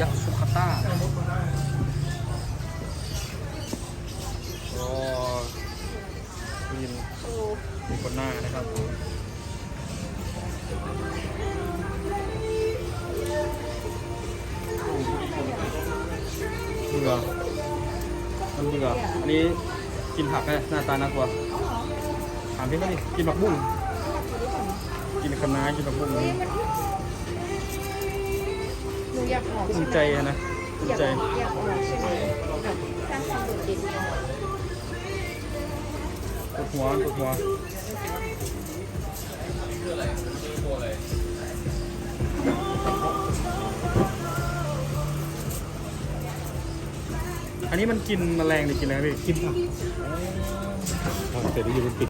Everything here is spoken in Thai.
ยักษ์สุคตาโอ้ยีนมีคนหน้านะครับเบื่อมันเบื่ออันนี้กินผักไงหน้าตาน่ากลัวถามพี่ก็ดิกินผักบุ้งกินคะน้กินผักบุ้ง นหนูอยากออกภูมิใจอะนะภูอมิยากใจอยากออกใช่ไหมแบบสร้างความโดดเด่นออกปวดหัวปวดหัวอันนี้มันกินแมลงหรือกินอะไรครับพี่ กินผัก เสร็จแล้วอยู่บนปิด